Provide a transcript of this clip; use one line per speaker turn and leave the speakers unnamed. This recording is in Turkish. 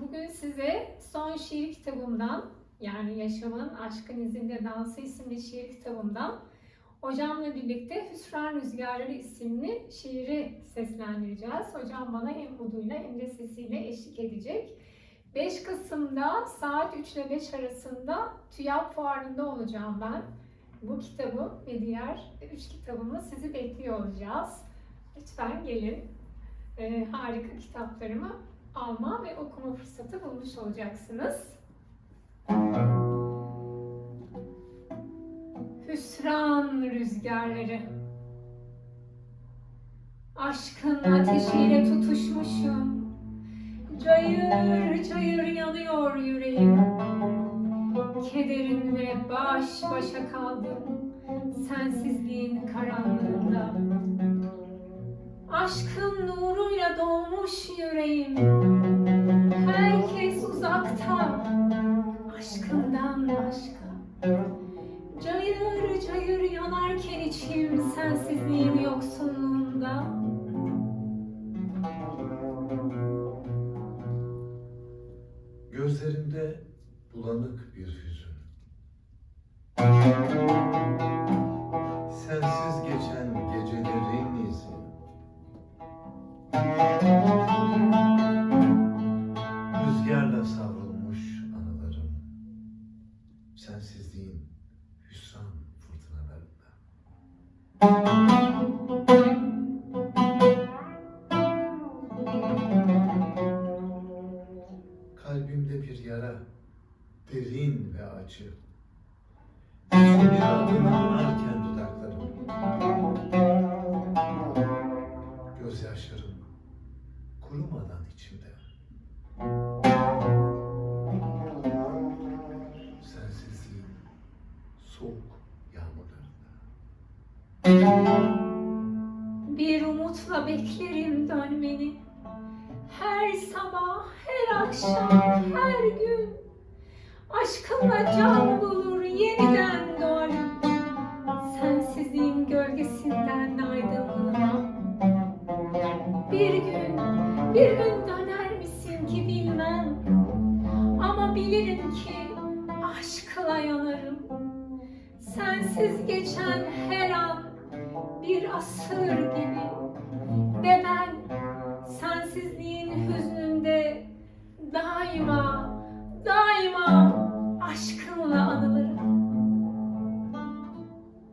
Bugün size son şiir kitabımdan yani Yaşamın Aşkın İzinde Dansı isimli şiir kitabımdan hocamla birlikte Hüsran Rüzgarları isimli şiiri seslendireceğiz. Hocam bana hem buduyla hem de sesiyle eşlik edecek. 5 Kasım'da saat 3 ile 5 arasında TÜYAP Fuarı'nda olacağım ben. Bu kitabı ve diğer 3 kitabımı sizi bekliyor olacağız. Lütfen gelin. Ee, harika kitaplarımı alma ve okuma fırsatı bulmuş olacaksınız. Hüsran rüzgarları. Aşkın ateşiyle tutuşmuşum. Cayır cayır yanıyor yüreğim. Kederinle baş başa kaldım Sensizliğin karanlığında. Aşkın dolmuş yüreğim. Herkes uzakta Aşkından başka. Cayır cayır yanarken içim Sensizliğin yoksunluğunda.
Gözlerimde bulanık bir hüzün. Rüzgarla savrulmuş anılarım. Sensizliğin hüsran fırtınalarında. Kalbimde bir yara, derin ve acı. Senin adını anarken dudaklarım. Kurumadan içimde. Sensizliğin soğuk yağmurlarında.
Bir umutla beklerim dönmeni Her sabah, her akşam, her gün Aşkınla can bulur, yeniden doğarım Sensizliğin gölgesinden aydınlığına Bir gün, bir gün döner misin ki bilmem. Ama bilirim ki aşkla yanarım. Sensiz geçen her an bir asır gibi. Ve ben